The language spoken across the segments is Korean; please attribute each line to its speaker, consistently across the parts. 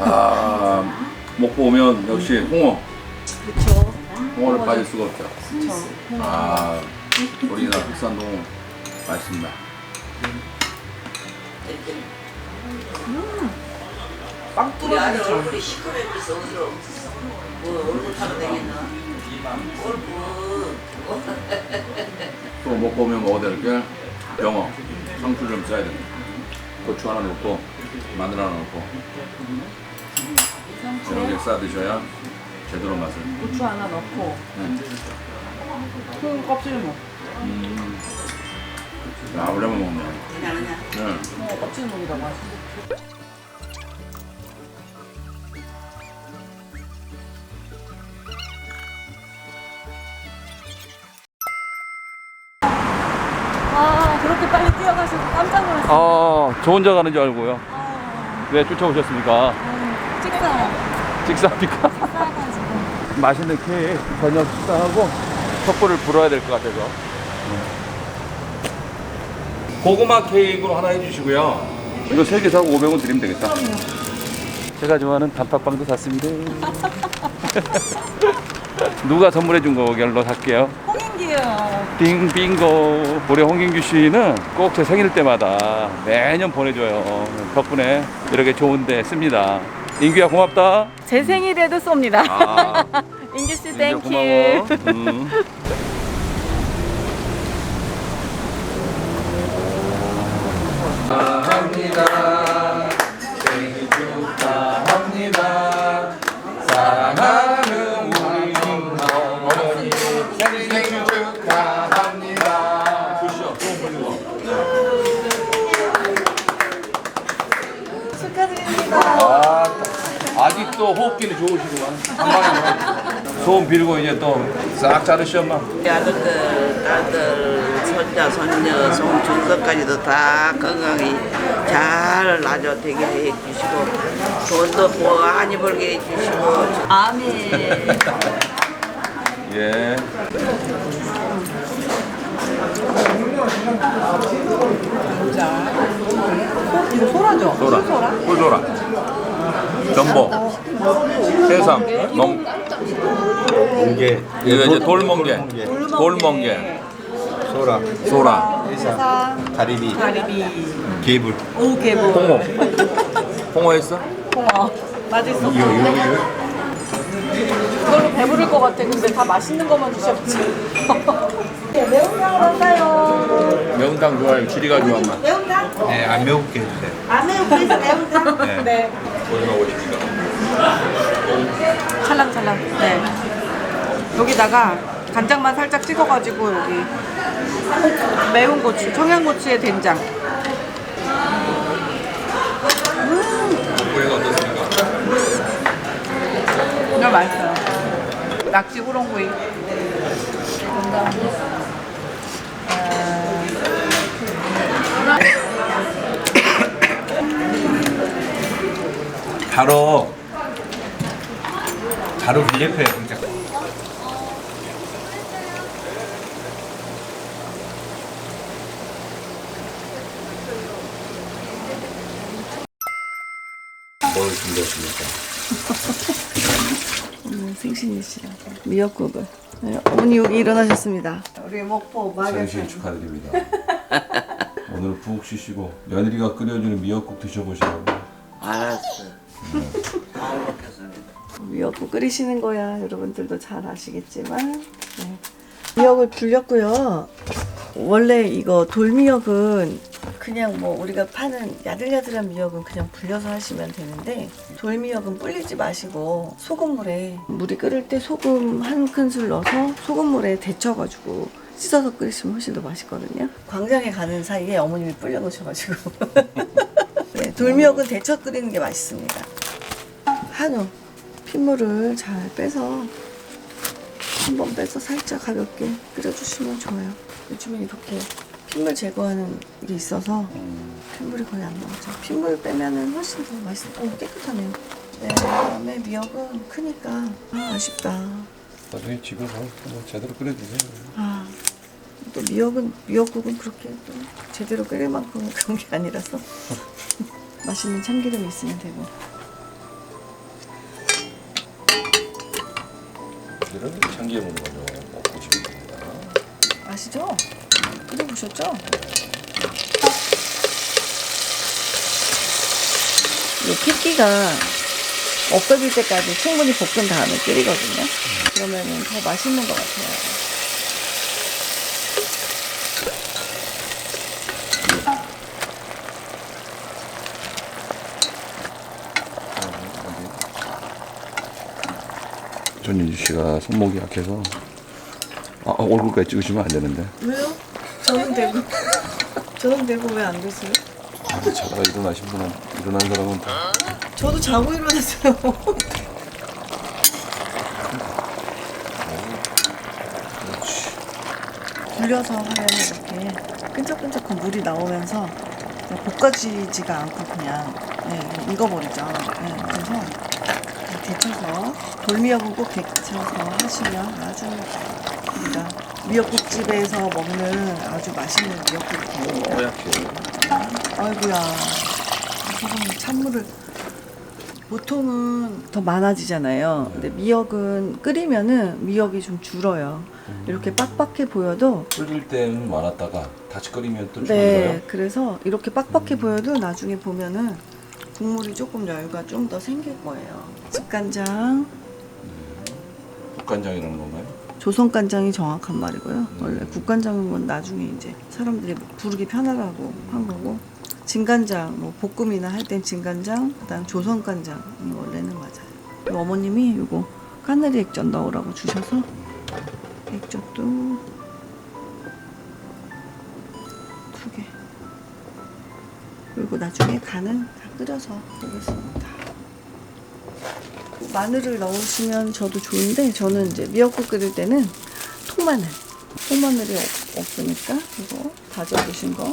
Speaker 1: 아, 목포 오면 역시 홍어.
Speaker 2: 그쵸.
Speaker 1: 홍어를 빠질 수가 없죠.
Speaker 2: 그쵸.
Speaker 1: 아, 우리나라 국산 홍어 맛있습니다.
Speaker 2: 빵
Speaker 3: 우리 아들
Speaker 2: 뚫어지죠.
Speaker 3: 얼굴이 시커멓겠어 어디로 뭐 얼굴 타고 다녔나 얼굴
Speaker 1: 또 목포 오면 먹어야 될 게 병어. 상추 좀 써야 됩니다. 고추 하나 넣고, 마늘 하나 넣고, 이렇게 싸 드셔야 제대로 맛을.
Speaker 2: 고추 하나 넣고
Speaker 1: 네.
Speaker 2: 콩 껍질 먹.
Speaker 1: 음. 야, 오랜만에 먹네.
Speaker 3: 그냥 그냥
Speaker 1: 네.
Speaker 2: 어, 껍질 먹이다 맛있어. 아 그렇게 빨리 뛰어가셔서 깜짝 놀랐어요.
Speaker 1: 아, 저 혼자 가는 줄 알고요.
Speaker 2: 아,
Speaker 1: 왜 쫓아오셨습니까?
Speaker 2: 음, 식사
Speaker 1: 식사합니까?
Speaker 2: 싸가지고.
Speaker 1: 맛있는 케이크 저녁 식사하고 촛불을 불어야 될 것 같아서 고구마 케이크로 하나 해주시고요 이거 세 개 사고 500원 드리면 되겠다 제가 좋아하는 단팥빵도 샀습니다 누가 선물해 준 거길로 살게요
Speaker 2: 홍
Speaker 1: 빙빙고. 우리 홍గిం규 씨는 꼭 제 생일 때마다 매년 보내줘요. 덕분에 이렇게 좋은데 씁니다. 인규야 고맙다.
Speaker 2: 제 생일에도 쏩니다.
Speaker 1: 아,
Speaker 2: 인규 씨
Speaker 1: 인규야,
Speaker 2: 땡큐.
Speaker 1: 고마워. 음. 호흡기는 좋으시구만. 한 방에 소원 빌고 이제 또 싹 자르시 엄마.
Speaker 3: 우리 아들들 딸들 손자 손녀 송준서까지도 다 건강히 잘 나저 되게 해주시고 돈도 많이 벌게 해주시고
Speaker 2: 아멘.
Speaker 1: 예.
Speaker 2: 이거 소라죠?
Speaker 1: 소라.
Speaker 2: 소라?
Speaker 1: 꿀소라. 전복. 세상. 멍.
Speaker 4: 멍게
Speaker 1: 이거 이제 돌멍게.
Speaker 2: 돌멍게.
Speaker 4: 소라
Speaker 1: 소라.
Speaker 2: 세상
Speaker 4: 가리비
Speaker 2: 가리비
Speaker 4: 개불
Speaker 2: 오개보
Speaker 1: 홍어. 홍어 했어?
Speaker 2: 홍어 맛있어.
Speaker 4: 이거 이거 이거
Speaker 2: 이걸로 배부를 것 같아. 근데 다 맛있는 것만 주셨지. 네, 매운탕으로 할까요?
Speaker 1: 매운탕 좋아요. 지리가 좋아 엄마.
Speaker 2: 매운탕?
Speaker 4: 네 안 매우게 해주세요
Speaker 2: 안 매운탕 매운탕?
Speaker 4: 네.
Speaker 2: 네.
Speaker 1: 얼마 오십니까?
Speaker 2: 찰랑찰랑. 네. 여기다가 간장만 살짝 찍어가지고 여기 매운 고추, 청양고추에 된장.
Speaker 1: 어떻습니까?
Speaker 2: 이거 맛있어요. 낙지 호롱구이. 감사합니다.
Speaker 4: 바로 바로 빌리프에 진짜 뭘 준비하십니까?
Speaker 2: 오늘 생신이시라고 미역국을. 네, 어머니 여기 일어나셨습니다. 우리 목포
Speaker 1: 생신 축하드립니다. 오늘 푹 쉬시고 며느리가 끓여주는 미역국 드셔보시라고.
Speaker 3: 알았어 잘 먹겠습니다
Speaker 2: 미역국 끓이시는 거야. 여러분들도 잘 아시겠지만. 네. 미역을 불렸고요. 원래 이거 돌미역은 그냥 뭐 우리가 파는 야들야들한 미역은 그냥 불려서 하시면 되는데 돌미역은 불리지 마시고 소금물에 물이 끓을 때 소금 한 큰술 넣어서 소금물에 데쳐가지고 씻어서 끓이시면 훨씬 더 맛있거든요. 광장에 가는 사이에 어머님이 불려 놓으셔가지고. 네, 돌미역은 데쳐 끓이는 게 맛있습니다 한우 핏물을 잘 빼서 한번 빼서 살짝 가볍게 끓여주시면 좋아요. 요즘에 이렇게 핏물 제거하는 게 있어서 핏물이 거의 안 나오죠. 핏물 빼면은 훨씬 더 맛있어. 오 깨끗하네요. 네, 그다음에 미역은 크니까 아, 아쉽다.
Speaker 1: 나중에 집에 가서 뭐 제대로 끓여주세요.
Speaker 2: 아 또 미역은 미역국은 그렇게 또 제대로 끓일 만큼 그런 게 아니라서 맛있는 참기름이 있으면 되고
Speaker 4: 이런 참기름 먼저 먹고 싶습니다.
Speaker 2: 아시죠? 끓여보셨죠? 이 핏기가 없어질 때까지 충분히 볶은 다음에 끓이거든요. 그러면 더 맛있는 것 같아요.
Speaker 1: 전윤주 씨가 손목이 약해서 아, 얼굴까지 찍으시면 안 되는데
Speaker 2: 왜요? 저는 되고 저는 되고 왜 안 되세요?
Speaker 1: 아주 자다가 일어나신 분은 일어난 사람은 다
Speaker 2: 저도 자고 일어났어요. 굴려서 하면 이렇게 끈적끈적한 물이 나오면서 그냥 볶아지지가 않고 그냥 네, 익어버리죠. 네, 그래서 데쳐서 돌미역은 꼭 데쳐서 하시면 아주 우리가 미역국집에서 먹는 아주 맛있는 미역국이 됩니다.
Speaker 1: 허약해
Speaker 2: 아이고야. 세상에 찬물을 보통은 더 많아지잖아요. 근데 미역은 끓이면은 미역이 좀 줄어요. 이렇게 빡빡해 보여도
Speaker 1: 끓일 때는 많았다가 다시 끓이면 또
Speaker 2: 네, 그래서 이렇게 빡빡해 보여도 나중에 보면은 국물이 조금 여유가 좀 더 생길 거예요. 집간장,
Speaker 1: 국간장이라는 건가요?
Speaker 2: 조선간장이 정확한 말이고요. 원래 국간장은 건 나중에 이제 사람들이 부르기 편하라고 한 거고 진간장, 뭐 볶음이나 할 땐 진간장, 그다음 조선간장이 원래는 맞아요. 이 어머님이 요거 까나리 액젓 넣으라고 주셔서 액젓도 나중에 간은 다 끓여서 보겠습니다. 마늘을 넣으시면 저도 좋은데 저는 이제 미역국 끓일 때는 통마늘 통마늘이 없, 없으니까 이거 다져주신 거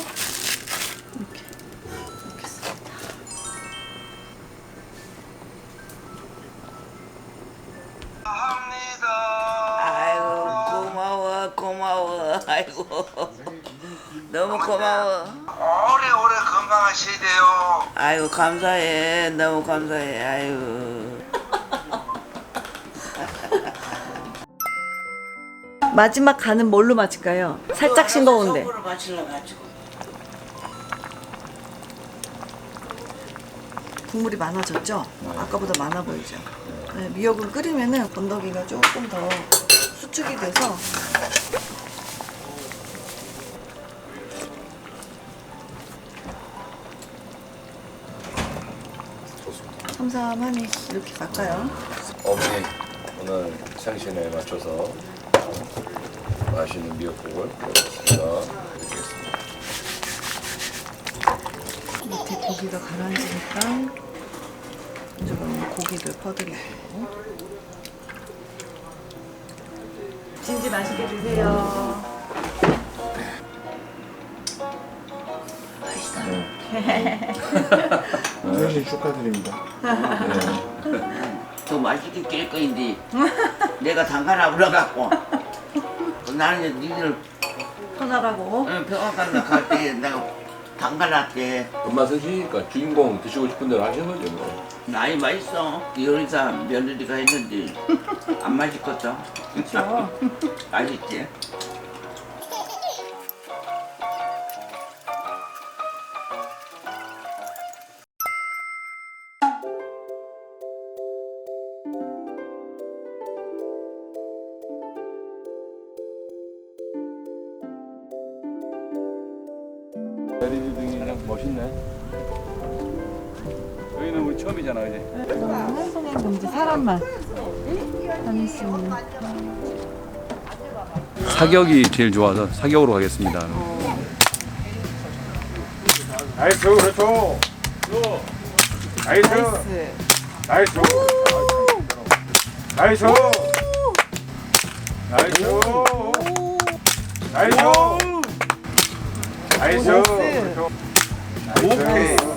Speaker 3: 아이고 감사해 너무 감사해 아이고
Speaker 2: 마지막 간은 뭘로 맞을까요? 살짝 싱거운데 국물이 많아졌죠? 아까보다 많아 보이죠? 네, 미역을 끓이면은 건더기가 조금 더 수축이 돼서 삼삼하니 이렇게 갈까요?
Speaker 4: 어머니 오늘 생신에 맞춰서 맛있는 미역국을 먹겠습니다. 드리겠습니다.
Speaker 2: 밑에 고기가 가라앉으니까 조금 고기를 퍼드리고 진지 맛있게 드세요
Speaker 4: 생신 축하드립니다.
Speaker 3: 더 맛있게 깰 거인데 내가 담가라 그래갖고 나는 니들
Speaker 2: 편하라고?
Speaker 3: 병원 간다 갈때 내가 담가놨대.
Speaker 1: 엄마 생신이니까 주인공 드시고 싶은 대로 하시는 거죠 뭐.
Speaker 3: 나이 맛있어. 요리사 며느리가 했는데 안 맛있겠다.
Speaker 2: 그렇죠
Speaker 3: 맛있지
Speaker 1: 처음이잖아, 이제.
Speaker 2: 한 손에 이제 사람만 있는
Speaker 1: 사격이 제일 좋아서 사격으로 가겠습니다.
Speaker 5: 나이스, 그렇죠. 나이스,
Speaker 2: 나이스
Speaker 5: 나이스, 나이스, 나이스, 나이스, 나이스. 오케이.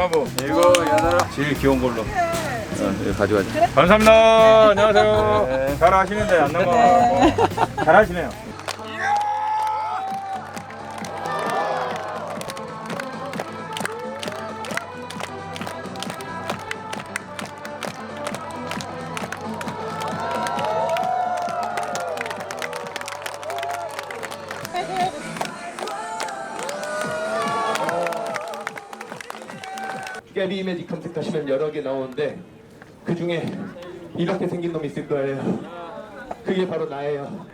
Speaker 1: 브라보. 이거 여자라 제일 귀여운 걸로. 어, 이거 가져가자.
Speaker 5: 감사합니다. 안녕하세요.
Speaker 1: 네.
Speaker 5: 잘 하시는데 안 넘어가고 잘 하시네요.
Speaker 6: 깨비 매직 검색하시면 여러 개 나오는데 그 중에 이렇게 생긴 놈이 있을 거예요. 그게 바로 나예요.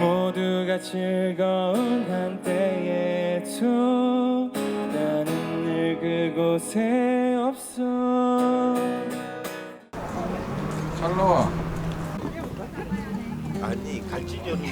Speaker 7: 모두가 즐거운 한때에도 나는 늘 그곳에
Speaker 8: 아니 갈치전은